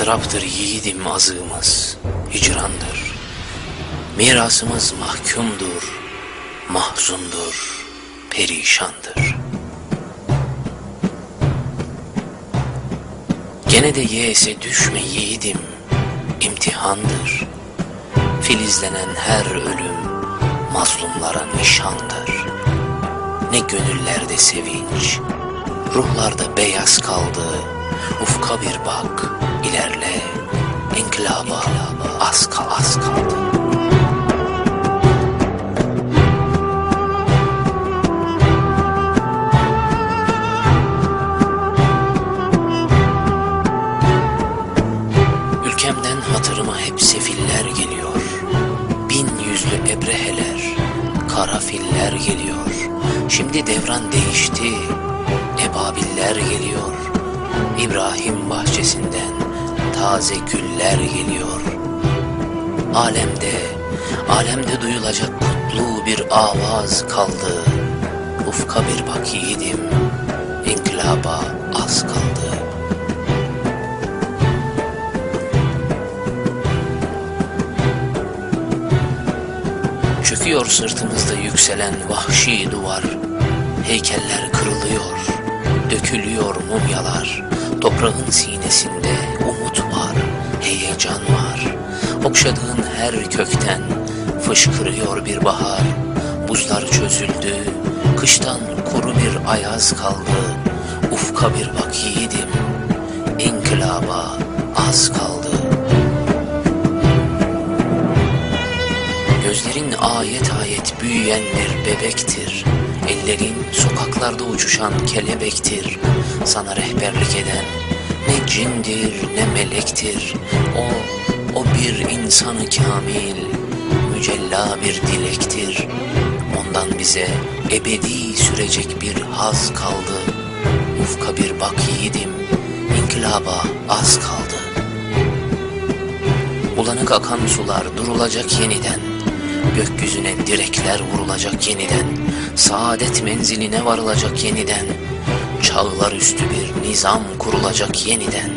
Istıraptır yiğidim azığımız, hicrandır. Mirasımız mahkumdur, mahzundur, perişandır. Gene de yeğse düşme yiğidim, imtihandır. Filizlenen her ölüm mazlumlara nişandır. Ne gönüllerde sevinç, ruhlarda beyaz kaldı. Ufka bir bak, ilerle, inkılaba az kal az kaldı. Kara filler geliyor. Şimdi devran değişti, ebabiller geliyor. İbrahim bahçesinden taze güller geliyor. Alemde, alemde duyulacak kutlu bir avaz kaldı. Ufka bir bak yiğidim, inkılaba az kaldı. Çöküyor sırtımızda yükselen vahşi duvar. Heykeller kırılıyor, dökülüyor mumyalar. Toprağın sinesinde umut var, heyecan var. Okşadığın her kökten fışkırıyor bir bahar. Buzlar çözüldü, kıştan kuru bir ayaz kaldı. Ufka bir bak yiğidim, inkılaba az kaldı. Ayet ayet büyüyen bir bebektir. Ellerin sokaklarda uçuşan kelebektir. Sana rehberlik eden ne cindir ne melektir. O, o bir insanı kamil, mücella bir dilektir. Ondan bize ebedi sürecek bir haz kaldı. Ufka bir bak yiğidim, inkılaba az kaldı. Bulanık akan sular durulacak yeniden. Gökyüzüne direkler vurulacak yeniden. Saadet menziline varılacak yeniden. Çağlar üstü bir nizam kurulacak yeniden.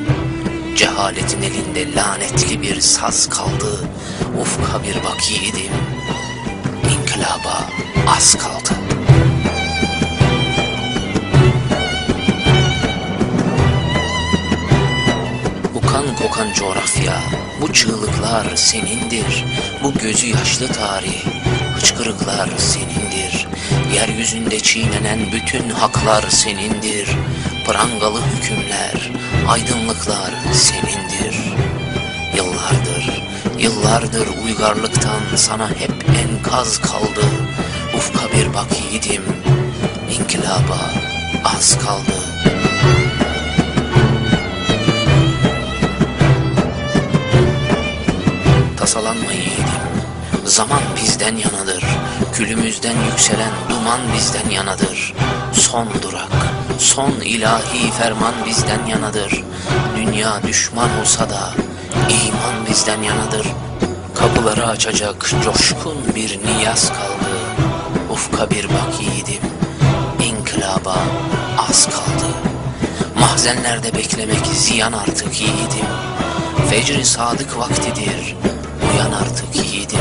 Cehaletin elinde lanetli bir saz kaldı. Ufka bir bak yiğidim. İnkılaba az kaldı. Kokan coğrafya, bu çığlıklar senindir. Bu gözü yaşlı tarih, hıçkırıklar senindir. Yeryüzünde çiğnenen bütün haklar senindir. Prangalı hükümler, aydınlıklar senindir. Yıllardır, yıllardır uygarlıktan sana hep enkaz kaldı. Ufka bir bak yiğidim, inkılaba az kaldı. Tasalanma yiğidim. Zaman bizden yanadır. Külümüzden yükselen duman bizden yanadır. Son durak, son ilahi ferman bizden yanadır. Dünya düşman olsa da iman bizden yanadır. Kapıları açacak coşkun bir niyaz kaldı. Ufka bir bak yiğidim. İnkılaba az kaldı. Mahzenlerde beklemek ziyan artık yiğidim. Fecri sadık vaktidir. Uyan artık yiğidim.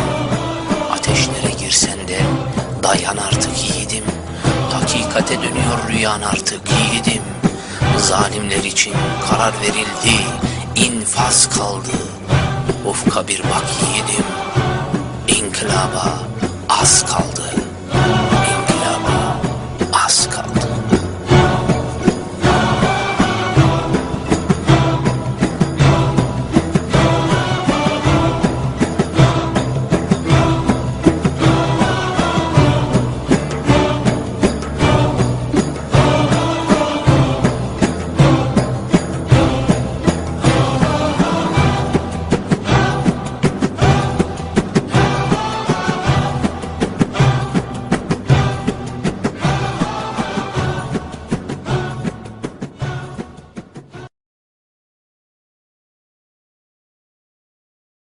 Ateşlere girsen de dayan artık yiğidim. Hakikate dönüyor rüyan artık yiğidim. Zalimler için karar verildi. infaz kaldı. Ufka bir bak yiğidim. İnkılaba az kaldı.